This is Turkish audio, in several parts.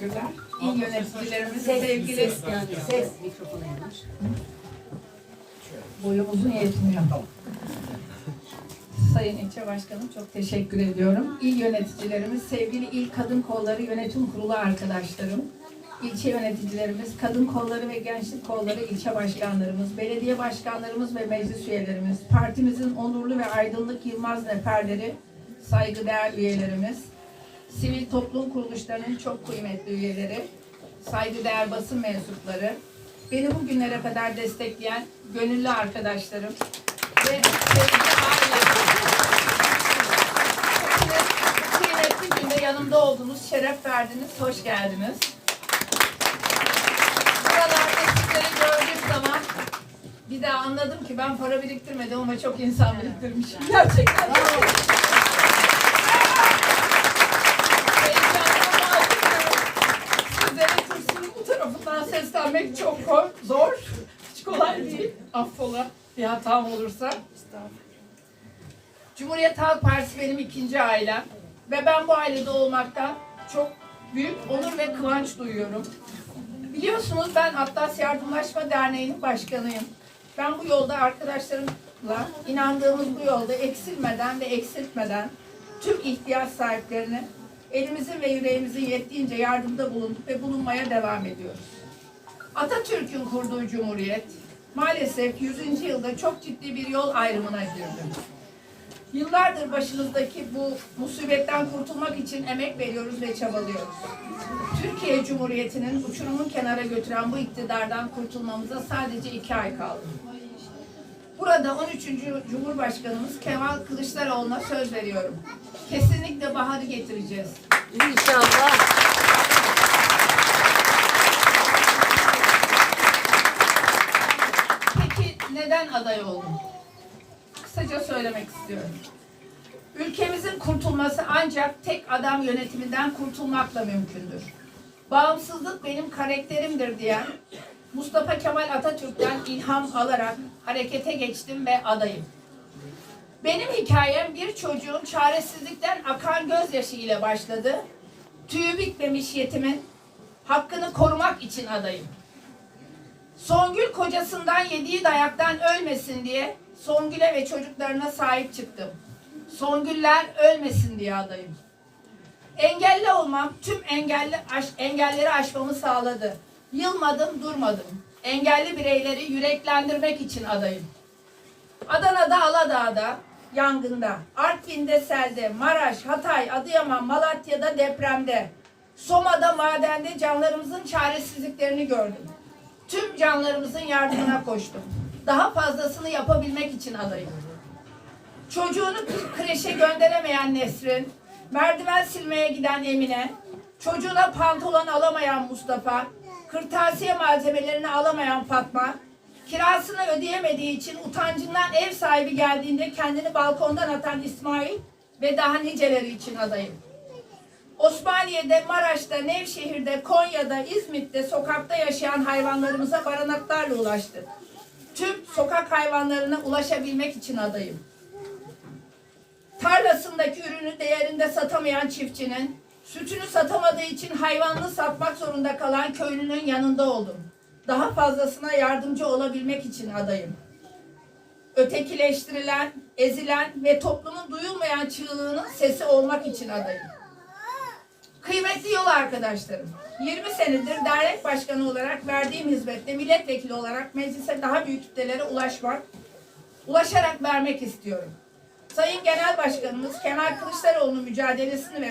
teşekkürler. İl yöneticilerimiz, sevgili Ses mikrofona yanaş. boyumuzun yetmiyor. Sayın İlçe Başkanım çok teşekkür ediyorum. İl yöneticilerimiz, sevgili İl Kadın Kolları Yönetim Kurulu arkadaşlarım, ilçe yöneticilerimiz, kadın kolları ve gençlik kolları ilçe başkanlarımız, belediye başkanlarımız ve meclis üyelerimiz, partimizin onurlu ve aydınlık Yılmaz neferleri, saygıdeğer üyelerimiz, sivil toplum kuruluşlarının çok kıymetli üyeleri, saygıdeğer basın mensupları, beni bugünlere kadar destekleyen gönüllü arkadaşlarım ve sevgili kıymetli günde yanımda oldunuz, şeref verdiniz, hoş geldiniz. Buralarda sizleri gördüğüm zaman bir daha anladım ki ben para biriktirmedim ama çok insan biriktirmişim. Gerçekten çok seslenmek çok zor. Hiç kolay değil. Affola bir hatam olursa. Cumhuriyet Halk Partisi benim ikinci ailem. Ve ben bu ailede olmaktan çok büyük onur ve kıvanç duyuyorum. Biliyorsunuz ben Atlas Yardımlaşma Derneği'nin başkanıyım. Ben bu yolda arkadaşlarımla inandığımız bu yolda eksilmeden ve eksiltmeden tüm ihtiyaç sahiplerine elimizin ve yüreğimizin yettiğince yardımda bulunduk ve bulunmaya devam ediyoruz. Atatürk'ün kurduğu cumhuriyet maalesef 100. yılda çok ciddi bir yol ayrımına girdi. Yıllardır başınızdaki bu musibetten kurtulmak için emek veriyoruz ve çabalıyoruz. Türkiye Cumhuriyeti'nin uçurumun kenara götüren bu iktidardan kurtulmamıza sadece iki ay kaldı. Burada 13. Cumhurbaşkanımız Kemal Kılıçdaroğlu'na söz veriyorum. Kesinlikle baharı getireceğiz. İnşallah. Neden aday oldum? Kısaca söylemek istiyorum. Ülkemizin kurtulması ancak tek adam yönetiminden kurtulmakla mümkündür. Bağımsızlık benim karakterimdir diyen Mustafa Kemal Atatürk'ten ilham alarak harekete geçtim ve adayım. Benim hikayem bir çocuğun çaresizlikten akan gözyaşı ile başladı. Tüyü bitmemiş yetimin hakkını korumak için adayım. Songül kocasından yediği dayaktan ölmesin diye Songül'e ve çocuklarına sahip çıktım. Songüller ölmesin diye adayım. Engelli olmam tüm engelli aş, engelleri aşmamı sağladı. Yılmadım, durmadım. Engelli bireyleri yüreklendirmek için adayım. Adana'da, Aladağ'da, yangında, Artvin'de selde, Maraş, Hatay, Adıyaman, Malatya'da depremde, Soma'da madende canlarımızın çaresizliklerini gördüm. Tüm canlarımızın yardımına koştum. Daha fazlasını yapabilmek için adayım. Çocuğunu kreşe gönderemeyen Nesrin, merdiven silmeye giden Emine, çocuğuna pantolon alamayan Mustafa, kırtasiye malzemelerini alamayan Fatma, kirasını ödeyemediği için utancından ev sahibi geldiğinde kendini balkondan atan İsmail ve daha niceleri için adayım. Osmaniye'de, Maraş'ta, Nevşehir'de, Konya'da, İzmit'te sokakta yaşayan hayvanlarımıza barınaklarla ulaştık. Tüm sokak hayvanlarına ulaşabilmek için adayım. Tarlasındaki ürünü değerinde satamayan çiftçinin, sütünü satamadığı için hayvanını satmak zorunda kalan köylünün yanında oldum. Daha fazlasına yardımcı olabilmek için adayım. Ötekileştirilen, ezilen ve toplumun duyulmayan çığlığının sesi olmak için adayım. Kıymetli yol arkadaşlarım, 20 senedir dernek başkanı olarak verdiğim hizmette milletvekili olarak meclise daha büyük kitlelere ulaşmak, ulaşarak vermek istiyorum. Sayın Genel Başkanımız Kemal Kılıçdaroğlu'nun mücadelesini ve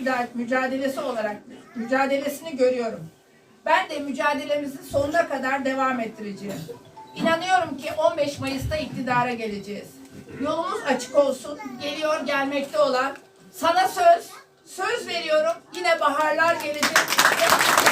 müda- mücadelesi olarak mücadelesini görüyorum. Ben de mücadelemizi sonuna kadar devam ettireceğim. İnanıyorum ki 15 Mayıs'ta iktidara geleceğiz. Yolumuz açık olsun. Geliyor gelmekte olan sana söz, söz veriyorum. Baharlar gelecek.